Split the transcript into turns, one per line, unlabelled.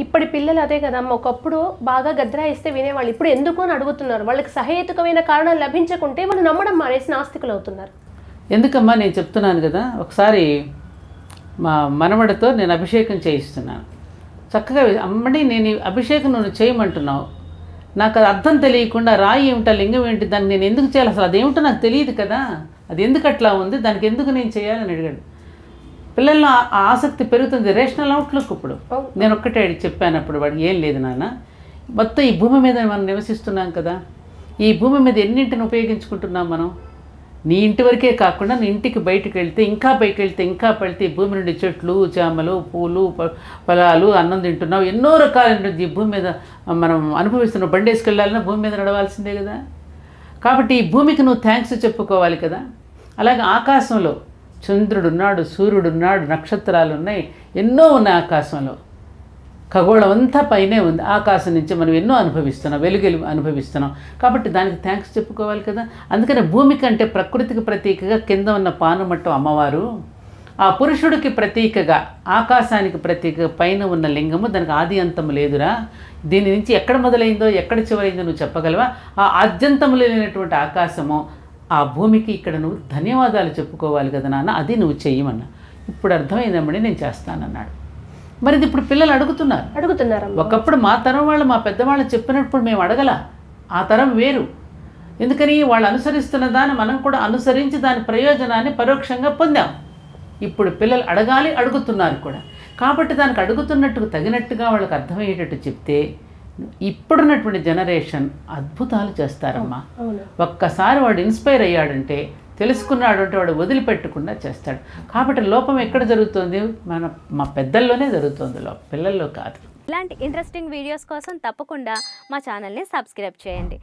ఇప్పటి పిల్లలు అదే కదమ్మ ఒకప్పుడు బాగా గద్రాయిస్తే వినేవాళ్ళు ఇప్పుడు ఎందుకు అని అడుగుతున్నారు. వాళ్ళకి సహేతుకమైన కారణం లభించకుంటే వాళ్ళు నమ్మడం మానేసి నాస్తికులు అవుతున్నారు.
ఎందుకమ్మా నేను చెప్తున్నాను కదా? ఒకసారి మా మనవడితో నేను అభిషేకం చేయిస్తున్నాను. చక్కగా అమ్మడి నేను అభిషేకం నువ్వు చేయమంటున్నావు. నాకు అది అర్థం తెలియకుండా రాయి ఏమిటా లింగం ఏంటి దాన్ని నేను ఎందుకు చేయాలి? అసలు అదేమిటో నాకు తెలియదు కదా? అది ఎందుకు అట్లా ఉంది? దానికి ఎందుకు నేను చేయాలని అడిగాడు. పిల్లల్లో ఆసక్తి పెరుగుతుంది. రేషనల్ అవుట్లుక్ ఇప్పుడు. నేను ఒక్కటే చెప్పాను అప్పుడు వాడికి ఏం లేదు నాన్న. మొత్తం ఈ భూమి మీద మనం నివసిస్తున్నాం కదా. ఈ భూమి మీద ఎన్నింటిని ఉపయోగించుకుంటున్నాం మనం? నీ ఇంటి వరకే కాకుండా నీ ఇంటికి బయటికి వెళ్తే ఇంకా పైకి వెళ్తే ఇంకా పడితే ఈ భూమి నుండి చెట్లు చేమలు పూలు ఫలాలు అన్నం తింటున్నావు. ఎన్నో రకాలైన ఈ భూమి మీద మనం అనుభవిస్తున్నావు బండి వేసుకెళ్ళాలన్నా భూమి మీద నడవాల్సిందే కదా. కాబట్టి ఈ భూమికి నువ్వు థ్యాంక్స్ చెప్పుకోవాలి కదా. అలాగే ఆకాశంలో చంద్రుడున్నాడు సూర్యుడున్నాడు నక్షత్రాలు ఉన్నాయి ఎన్నో ఉన్నాయి ఆకాశంలో. ఖగోళం అంతా పైనే ఉంది. ఆకాశం నుంచి మనం ఎన్నో అనుభవిస్తున్నాం వెలుగులు అనుభవిస్తున్నాం. కాబట్టి దానికి థ్యాంక్స్ చెప్పుకోవాలి కదా. అందుకని భూమి కంటే ప్రకృతికి ప్రతీకగా కింద ఉన్న పానుమట్టం అమ్మవారు ఆ పురుషుడికి ప్రతీకగా ఆకాశానికి ప్రతీక పైన ఉన్న లింగము దానికి ఆది అంతము లేదురా. దీని నుంచి ఎక్కడ మొదలైందో ఎక్కడ చివరైందో నువ్వు చెప్పగలవా? ఆ ఆద్యంతము లేనటువంటి ఆకాశము ఆ భూమికి ఇక్కడ నువ్వు ధన్యవాదాలు చెప్పుకోవాలి కదా నాన్న అది నువ్వు చెయ్యమన్నా. ఇప్పుడు అర్థమైందమ్మడి నేను చేస్తానన్నాడు. మరి ఇది ఇప్పుడు పిల్లలు అడుగుతున్నారు.
అడుగుతున్నారమ్మ.
ఒకప్పుడు మా తరం వాళ్ళు మా పెద్దవాళ్ళు చెప్పినప్పుడు మేము అడగల. ఆ తరం వేరు. ఎందుకని? వాళ్ళు అనుసరిస్తున్న దాన్ని మనం కూడా అనుసరించి దాని ప్రయోజనాన్ని పరోక్షంగా పొందాం. ఇప్పుడు పిల్లలు అడగాలి అడుగుతున్నారు కూడా. కాబట్టి దానికి అడుగుతున్నట్టు తగినట్టుగా వాళ్ళకి అర్థమయ్యేటట్టు చెప్తే ఇప్పుడున్నటువంటి జనరేషన్ అద్భుతాలు చేస్తారమ్మా. ఒక్కసారి వాడు ఇన్స్పైర్ అయ్యాడంటే తెలుసుకున్నాడు అంటే వాడు వదిలిపెట్టకుండా చేస్తాడు. కాబట్టి లోపం ఎక్కడ జరుగుతుంది? మన మా పెద్దల్లోనే జరుగుతుంది లోపం. పిల్లల్లో కాదు.
ఇలాంటి ఇంట్రెస్టింగ్ వీడియోస్ కోసం తప్పకుండా మా ఛానల్ని సబ్స్క్రైబ్ చేయండి.